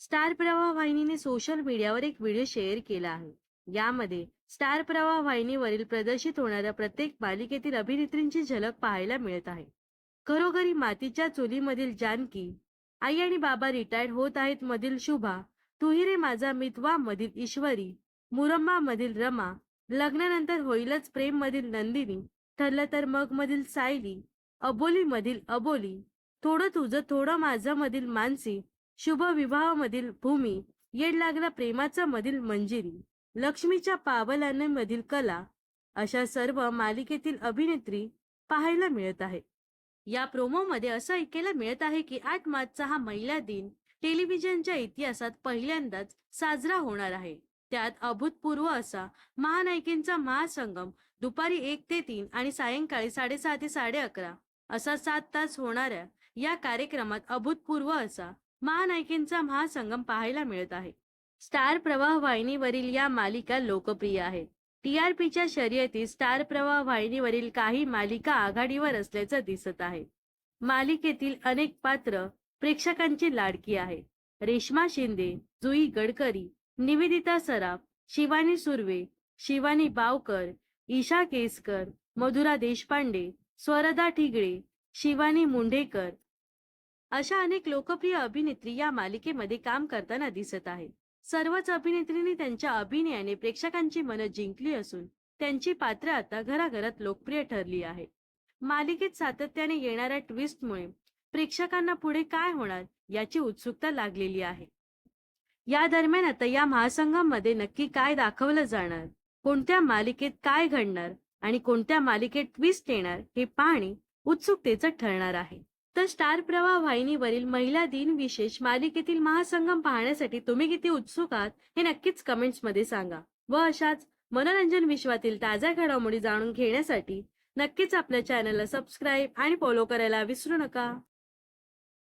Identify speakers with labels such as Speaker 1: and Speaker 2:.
Speaker 1: Star प्रवाह वाहिनीने social मीडियावर एक व्हिडिओ शेअर केला आहे. यामध्ये स्टार प्रवाह वाहिनीवरील प्रदर्शित होणाऱ्या प्रत्येक मालिकेतील अभिनेत्रींची झलक पाहायला मिळत आहे. घरोघरी मातीच्या चुलीमधील जानकी आई आणि बाबा रिटायर्ड होत आहेत मधील शुभा तुही रे माझा मितवा मधील ईश्वरी मुरम्मा मधील रमा लग्नानंतर होईलच प्रेम मधील नंदिनी ठरलं तर मग मधील सायली अबोली मधील अबोली थोडं तुझं थोडं माझं मधील मानसी शुभ विवाहामधील भूमी येड लागला प्रेमाचा मधील मंजिरी लक्ष्मीच्या पावलाने मधील कला अशा सर्व मालिकेतील अभिनेत्री पाहायला मिळत आहे या प्रोमोमध्ये असं ऐकायला मिळत आहे की आठ मार्चचा हा महिला दिन टेलिव्हिजनच्या इतिहासात पहिल्यांदाच साजरा होणार आहे. त्यात अभूतपूर्व असा महानायिकेंचा महासंगम दुपारी एक ते तीन आणि सायंकाळी साडेसहा ते साडे अकरा असा सात तास होणाऱ्या या कार्यक्रमात अभूतपूर्व असा महानायिकेंचा महासंगम पाहायला मिळत आहे. स्टार प्रवाह वाहिनीवरील या मालिका लोकप्रिय आहेत टीआरपीच्या शर्यतीत स्टार प्रवाह वाहिनीवरील काही मालिका आघाडीवर असल्याचं दिसत आहे. मालिकेतील अनेक पात्र प्रेक्षकांची लाडकी आहे. रेश्मा शिंदे जुई गडकरी निवेदिता सराफ शिवानी सुर्वे शिवानी बावकर ईशा केसकर मधुरा देशपांडे स्वरदा ठिगळे शिवानी मुंढेकर अशा अनेक लोकप्रिय अभिनेत्री या मालिकेमध्ये काम करताना दिसत आहेत. सर्वच अभिनेत्रींनी त्यांच्या अभिनयाने प्रेक्षकांची मनं जिंकली असून त्यांची पात्र आता घराघरात लोकप्रिय ठरली आहे मालिकेत सातत्याने येणाऱ्या ट्विस्टमुळे प्रेक्षकांना पुढे काय होणार याची उत्सुकता लागलेली आहे. या दरम्यान आता या महासंघामध्ये नक्की काय दाखवलं जाणार कोणत्या मालिकेत काय घडणार आणि कोणत्या मालिकेत ट्विस्ट येणार हे पाहणे उत्सुकतेचं ठरणार आहे. तर स्टार प्रवाह वाहिनीवरील महिला दिन विशेष मालिकेतील महासंगम पाहण्यासाठी तुम्ही किती उत्सुक आहात हे नक्कीच कमेंट्समध्ये सांगा. व अशाच मनोरंजन विश्वातील ताज्या घडामोडी जाणून घेण्यासाठी नक्कीच आपल्या चॅनलला सबस्क्राईब आणि फॉलो करायला विसरू नका.